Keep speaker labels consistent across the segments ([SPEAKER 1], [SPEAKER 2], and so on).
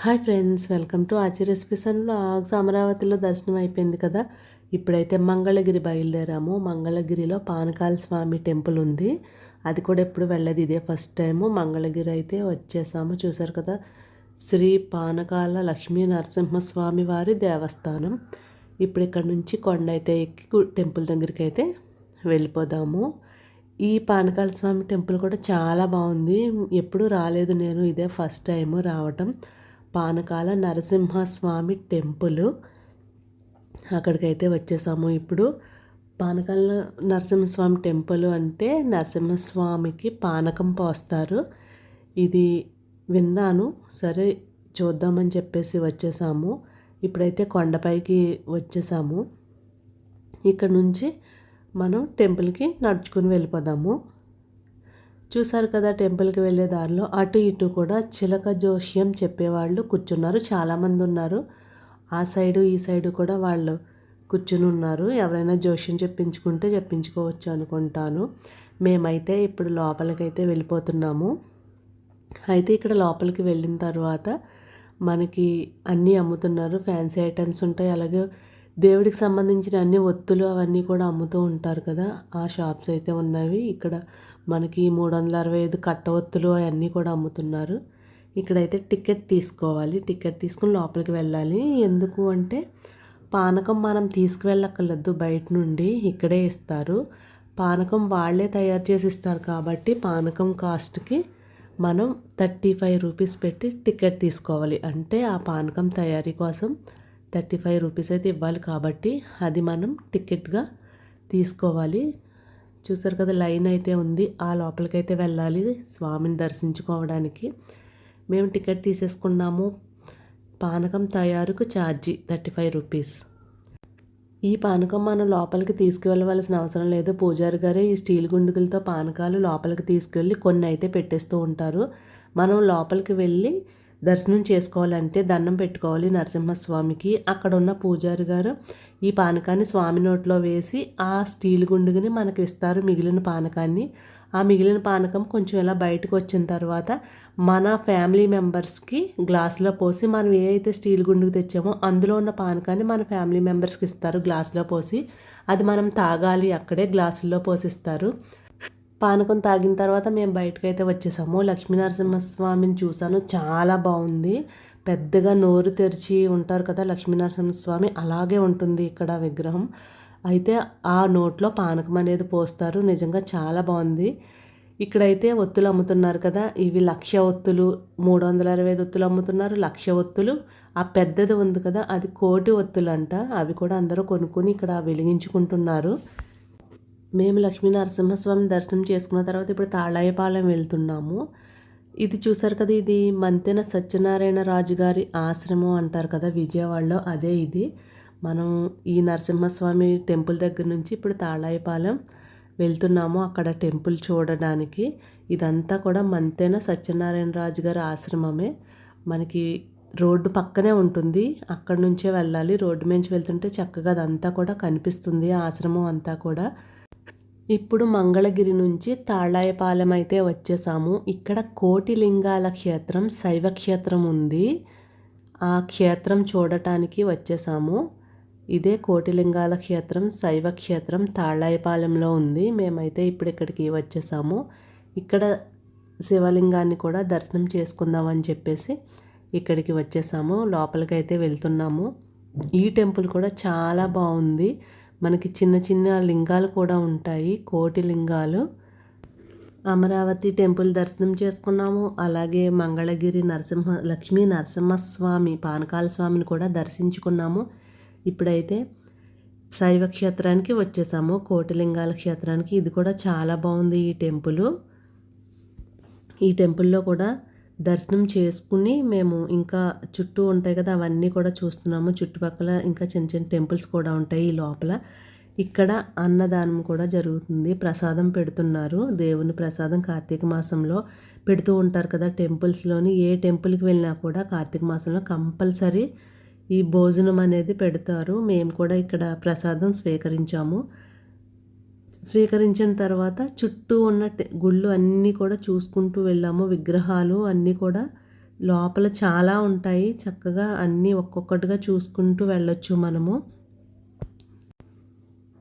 [SPEAKER 1] Hi friends welcome to Aachi recipes and blogs అమరావతిలో దర్శనం అయిపోయింది కదా? ఇప్పుడైతే మంగళగిరి బయలుదేరాము. మంగళగిరిలో పానకాల స్వామి టెంపుల్ ఉంది. అది కూడా ఎప్పుడు వెళ్ళదు. ఇదే ఫస్ట్ టైము. మంగళగిరి అయితే వచ్చేసాము. చూసారు కదా? శ్రీ పానకాల లక్ష్మీ నరసింహస్వామి వారి దేవస్థానం. ఇప్పుడు ఇక్కడ నుంచి కొండ అయితే ఎక్కి టెంపుల్ దగ్గరికి అయితే వెళ్ళిపోదాము. ఈ పానకాల స్వామి టెంపుల్ కూడా చాలా బాగుంది. ఎప్పుడు రాలేదు నేను. ఇదే ఫస్ట్ టైం రావటం. పానకాల నరసింహస్వామి టెంపుల్. అక్కడికైతే వచ్చేసాము. ఇప్పుడు పానకాల నరసింహస్వామి టెంపుల్ అంటే నరసింహస్వామికి పానకం పోస్తారు. ఇది విన్నాను. సరే చూద్దామని చెప్పేసి వచ్చేసాము. ఇప్పుడైతే కొండపైకి వచ్చేసాము. ఇక్కడ నుంచి మనం టెంపుల్కి నడుచుకుని వెళ్ళిపోదాము. చూశారు కదా టెంపుల్కి వెళ్ళే దారిలో అటు ఇటు కూడా చిలక జోష్యం చెప్పేవాళ్ళు కూర్చున్నారు. చాలామంది ఉన్నారు. ఆ సైడు ఈ సైడు కూడా వాళ్ళు కూర్చుని ఉన్నారు. ఎవరైనా జోష్యం చెప్పించుకుంటే చెప్పించుకోవచ్చు అనుకుంటాను. మేమైతే ఇప్పుడు లోపలికైతే వెళ్ళిపోతున్నాము. అయితే ఇక్కడ లోపలికి వెళ్ళిన తర్వాత మనకి అన్నీ అమ్ముతున్నారు. ఫ్యాన్సీ ఐటమ్స్ ఉంటాయి. అలాగే దేవుడికి సంబంధించిన అన్ని ఒత్తులు అవన్నీ కూడా అమ్ముతూ ఉంటారు కదా. ఆ షాప్స్ అయితే ఉన్నవి. ఇక్కడ మనకి మూడు వందల అరవై ఐదు కట్ట ఒత్తులు అవన్నీ కూడా అమ్ముతున్నారు. ఇక్కడైతే టికెట్ తీసుకోవాలి. టికెట్ తీసుకుని లోపలికి వెళ్ళాలి. ఎందుకు అంటే పానకం మనం తీసుకువెళ్ళక్కర్లేదు. బయట నుండి ఇక్కడే ఇస్తారు. పానకం వాళ్ళే తయారు చేసి ఇస్తారు కాబట్టి పానకం కాస్ట్కి మనం థర్టీ ఫైవ్ రూపీస్ పెట్టి టికెట్ తీసుకోవాలి. అంటే ఆ పానకం తయారీ కోసం థర్టీ ఫైవ్ రూపీస్ అయితే ఇవ్వాలి కాబట్టి అది మనం టికెట్గా తీసుకోవాలి. చూసారు కదా లైన్ అయితే ఉంది. ఆ లోపలికైతే వెళ్ళాలి స్వామిని దర్శించుకోవడానికి. మేము టికెట్ తీసేసుకున్నాము. పానకం తయారుకు ఛార్జీ థర్టీ ఫైవ్ రూపీస్. ఈ పానకం మనం లోపలికి తీసుకువెళ్ళవలసిన అవసరం లేదు. పూజారి గారే ఈ స్టీల్ గుండుగులతో పానకాలు లోపలికి తీసుకెళ్ళి కొన్ని అయితే పెట్టేస్తూ ఉంటారు. మనం లోపలికి వెళ్ళి దర్శనం చేసుకోవాలంటే దండం పెట్టుకోవాలి నరసింహస్వామికి. అక్కడ ఉన్న పూజారి గారు ఈ పానకాన్ని స్వామి నోట్లో వేసి ఆ స్టీల్ గుండుగుని మనకి ఇస్తారు మిగిలిన పానకాన్ని. ఆ మిగిలిన పానకం కొంచెం ఇలా బయటకు వచ్చిన తర్వాత మన ఫ్యామిలీ మెంబర్స్కి గ్లాసులో పోసి మనం ఏ అయితే స్టీల్ గుండుకు తెచ్చామో అందులో ఉన్న పానకాన్ని మన ఫ్యామిలీ మెంబర్స్కి ఇస్తారు గ్లాసులో పోసి. అది మనం తాగాలి అక్కడే గ్లాసుల్లో పోసిస్తారు. పానకం తాగిన తర్వాత మేము బయటకైతే వచ్చేసాము. లక్ష్మీనరసింహస్వామిని చూసాను చాలా బాగుంది. పెద్దగా నోరు తెరిచి ఉంటారు కదా లక్ష్మీనరసింహస్వామి అలాగే ఉంటుంది ఇక్కడ విగ్రహం. అయితే ఆ నోట్లో పానకం అనేది పోస్తారు. నిజంగా చాలా బాగుంది. ఇక్కడైతే ఒత్తులు అమ్ముతున్నారు కదా ఇవి లక్ష ఒత్తులు మూడు వందల అరవై ఐదు ఒత్తులు అమ్ముతున్నారు. లక్ష ఒత్తులు. ఆ పెద్దది ఉంది కదా అది కోటి ఒత్తులు అంట అవి కూడా అందరూ కొనుక్కొని ఇక్కడ వెలిగించుకుంటున్నారు. మేము లక్ష్మీ నరసింహస్వామి దర్శనం చేసుకున్న తర్వాత ఇప్పుడు తాళాయపాలెం వెళ్తున్నాము. ఇది చూసారు కదా ఇది మంతెన సత్యనారాయణ రాజు గారి ఆశ్రమం అంటారు కదా విజయవాడలో అదే ఇది. మనం ఈ నరసింహస్వామి టెంపుల్ దగ్గర నుంచి ఇప్పుడు తాళాయపాలెం వెళ్తున్నాము అక్కడ టెంపుల్ చూడడానికి. ఇదంతా కూడా మంతెన సత్యనారాయణ రాజు గారి ఆశ్రమమే. మనకి రోడ్డు పక్కనే ఉంటుంది అక్కడ నుంచే వెళ్ళాలి. రోడ్డు నుంచి వెళ్తుంటే చక్కగా అదంతా కూడా కనిపిస్తుంది ఆశ్రమం అంతా కూడా. ఇప్పుడు మంగళగిరి నుంచి తాళాయపాలెం అయితే వచ్చేసాము. ఇక్కడ కోటిలింగాల క్షేత్రం శైవ క్షేత్రం ఉంది. ఆ క్షేత్రం చూడటానికి వచ్చేసాము. ఇదే కోటిలింగాల క్షేత్రం శైవ క్షేత్రం తాళాయపాలెంలో ఉంది. మేమైతే ఇప్పుడు ఇక్కడికి వచ్చేసాము. ఇక్కడ శివలింగాన్ని కూడా దర్శనం చేసుకుందామని చెప్పేసి ఇక్కడికి వచ్చేసాము. లోపలికి అయితే వెళ్తున్నాము. ఈ టెంపుల్ కూడా చాలా బాగుంది. మనకి చిన్న చిన్న లింగాలు కూడా ఉంటాయి. కోటి లింగాలు. అమరావతి టెంపుల్ దర్శనం చేసుకున్నాము. అలాగే మంగళగిరి నరసింహ లక్ష్మీ నరసింహస్వామి పానకాల స్వామిని కూడా దర్శించుకున్నాము. ఇప్పుడైతే శైవ క్షేత్రానికి వచ్చేసాము. కోటిలింగాల క్షేత్రానికి. ఇది కూడా చాలా బాగుంది ఈ టెంపుల్. ఈ టెంపుల్లో కూడా దర్శనం చేసుకుని మేము ఇంకా చుట్టూ ఉంటాయి కదా అవన్నీ కూడా చూస్తున్నాము. చుట్టుపక్కల ఇంకా చిన్న చిన్న టెంపుల్స్ కూడా ఉంటాయి ఈ లోపల. ఇక్కడ అన్నదానం కూడా జరుగుతుంది. ప్రసాదం పెడుతున్నారు. దేవుని ప్రసాదం కార్తీక మాసంలో పెడుతూ ఉంటారు కదా టెంపుల్స్లోని. ఏ టెంపుల్కి వెళ్ళినా కూడా కార్తీక మాసంలో కంపల్సరీ ఈ భోజనం అనేది పెడతారు. మేము కూడా ఇక్కడ ప్రసాదం స్వీకరించాము. స్వీకరించిన తర్వాత చుట్టూ ఉన్న గుళ్ళు అన్నీ కూడా చూసుకుంటూ వెళ్ళాము. విగ్రహాలు అన్నీ కూడా లోపల చాలా ఉంటాయి. చక్కగా అన్నీ ఒక్కొక్కటిగా చూసుకుంటూ వెళ్ళొచ్చు మనము.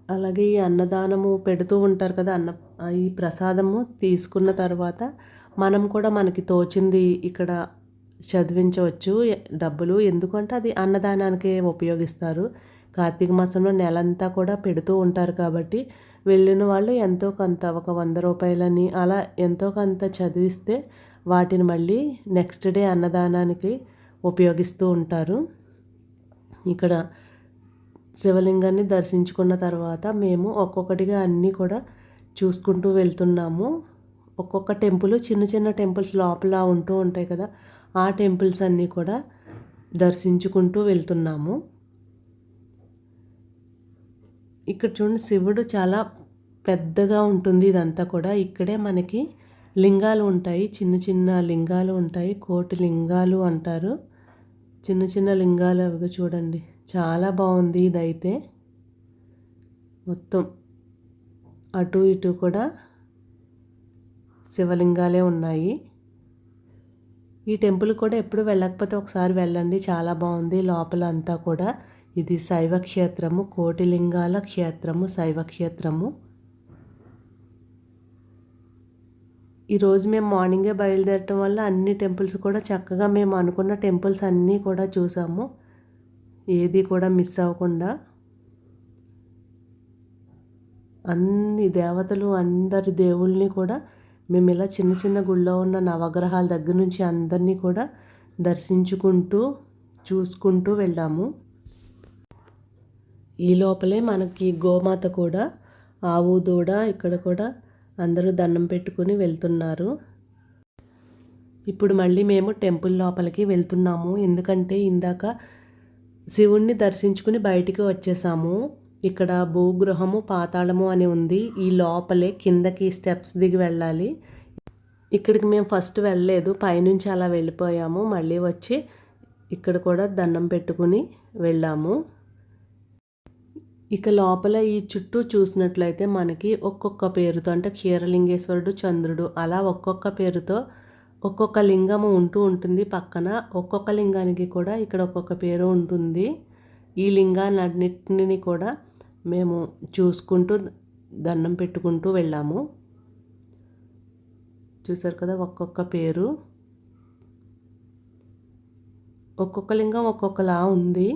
[SPEAKER 1] అలాగే ఈ అన్నదానము పెడుతూ ఉంటారు కదా అన్న ఈ ప్రసాదము తీసుకున్న తర్వాత మనం కూడా మనకి తోచింది ఇక్కడ చదివించవచ్చు. డబ్బులు. ఎందుకంటే అది అన్నదానానికే ఉపయోగిస్తారు. కార్తీక మాసంలో నెలంతా కూడా పెడుతూ ఉంటారు కాబట్టి వెళ్ళిన వాళ్ళు ఎంతో కొంత ఒక వంద రూపాయలని అలా ఎంతో కొంత చదివిస్తే వాటిని మళ్ళీ నెక్స్ట్ డే అన్నదానానికి ఉపయోగిస్తూ ఉంటారు. ఇక్కడ శివలింగాన్ని దర్శించుకున్న తర్వాత మేము ఒక్కొక్కటిగా అన్నీ కూడా చూసుకుంటూ వెళ్తున్నాము. ఒక్కొక్క టెంపుల్ చిన్న చిన్న టెంపుల్స్ లోపల ఉంటూ ఉంటాయి కదా ఆ టెంపుల్స్ అన్నీ కూడా దర్శించుకుంటూ వెళ్తున్నాము. ఇక్కడ చూడండి శివుడు చాలా పెద్దగా ఉంటుంది ఇదంతా కూడా. ఇక్కడే మనకి లింగాలు ఉంటాయి చిన్న చిన్న లింగాలు ఉంటాయి కోటి లింగాలు అంటారు. చిన్న చిన్న లింగాలు అవి చూడండి. చాలా బాగుంది ఇదైతే. మొత్తం అటు ఇటు కూడా శివలింగాలే ఉన్నాయి. ఈ టెంపుల్ కూడా ఎప్పుడు వెళ్ళకపోతే ఒకసారి వెళ్ళండి చాలా బాగుంది లోపల అంతా కూడా. ఇది శైవ క్షేత్రము కోటిలింగాల క్షేత్రము శైవ క్షేత్రము ఈరోజు మేము మార్నింగే బయలుదేరటం వల్ల అన్ని టెంపుల్స్ కూడా చక్కగా మేము అనుకున్న టెంపుల్స్ అన్నీ కూడా చూసాము. ఏది కూడా మిస్ అవ్వకుండా. అన్ని దేవతలు అందరి దేవుళ్ళని కూడా మేము ఇలా చిన్న చిన్న గుళ్ళో ఉన్న నవగ్రహాల దగ్గర నుంచి అందరినీ కూడా దర్శించుకుంటూ చూసుకుంటూ వెళ్ళాము. ఈ లోపలే మనకి గోమాత కూడా ఆవు దూడ ఇక్కడ కూడా అందరూ దండం పెట్టుకుని వెళ్తున్నారు. ఇప్పుడు మళ్ళీ మేము టెంపుల్ లోపలికి వెళ్తున్నాము. ఎందుకంటే ఇందాక శివుణ్ణి దర్శించుకుని బయటికి వచ్చేసాము. ఇక్కడ భూగృహము పాతాళము అని ఉంది. ఈ లోపలే కిందకి స్టెప్స్ దిగి వెళ్ళాలి. ఇక్కడికి మేము ఫస్ట్ వెళ్ళలేదు. పైనుంచి అలా వెళ్ళిపోయాము. మళ్ళీ వచ్చి ఇక్కడ కూడా దండం పెట్టుకుని వెళ్ళాము. ఇక లోపల ఈ చుట్టూ చూసినట్లయితే మనకి ఒక్కొక్క పేరుతో అంటే క్షీరలింగేశ్వరుడు చంద్రుడు అలా ఒక్కొక్క పేరుతో ఒక్కొక్క లింగము ఉంటూ ఉంటుంది. పక్కన ఒక్కొక్క లింగానికి కూడా ఇక్కడ ఒక్కొక్క పేరు ఉంటుంది. ఈ లింగాలన్నింటినీ కూడా మేము చూసుకుంటూ దండం పెట్టుకుంటూ వెళ్ళాము. చూసారు కదా ఒక్కొక్క పేరు. ఒక్కొక్క లింగం ఒక్కొక్కలా ఉంది.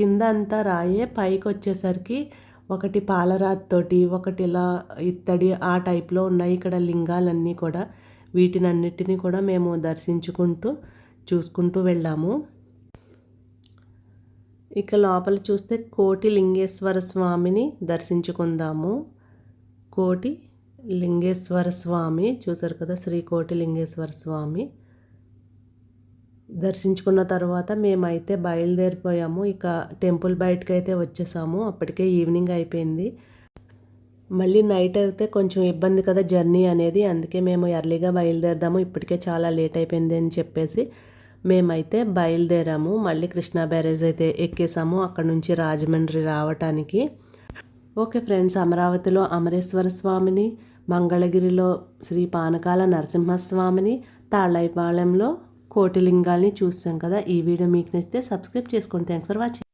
[SPEAKER 1] కింద అంతా రాయే పైకి వచ్చేసరికి ఒకటి పాలరాతితోటి ఒకటి ఇలా ఇత్తడి ఆ టైప్లో ఉన్నాయి ఇక్కడ లింగాలన్నీ కూడా. వీటినన్నిటినీ కూడా మేము దర్శించుకుంటూ చూసుకుంటూ వెళ్ళాము. ఇక లోపల చూస్తే కోటి లింగేశ్వర స్వామిని దర్శించుకుందాము. కోటి లింగేశ్వర స్వామి చూసారు కదా శ్రీ కోటి లింగేశ్వర స్వామి. దర్శించుకున్న తర్వాత మేమైతే బయలుదేరిపోయాము. ఇక టెంపుల్ బయటకు అయితే వచ్చేసాము. అప్పటికే ఈవినింగ్ అయిపోయింది. మళ్ళీ నైట్ అయితే కొంచెం ఇబ్బంది కదా జర్నీ అనేది. అందుకే మేము ఎర్లీగా బయలుదేరదాము. ఇప్పటికే చాలా లేట్ అయిపోయింది అని చెప్పేసి మేమైతే బయలుదేరాము. మళ్ళీ కృష్ణా బ్యారేజ్ అయితే ఎక్కేసాము. అక్కడ నుంచి రాజమండ్రి రావటానికి. ఓకే ఫ్రెండ్స్ అమరావతిలో అమరేశ్వర స్వామిని మంగళగిరిలో శ్రీ పానకాల నరసింహస్వామిని తాళ్ళైపాళెంలో కోటిలింగాల్ని చూసాం కదా. ఈ వీడియో మీకు నచ్చితే సబ్స్క్రైబ్ చేసుకోండి. Thanks for watching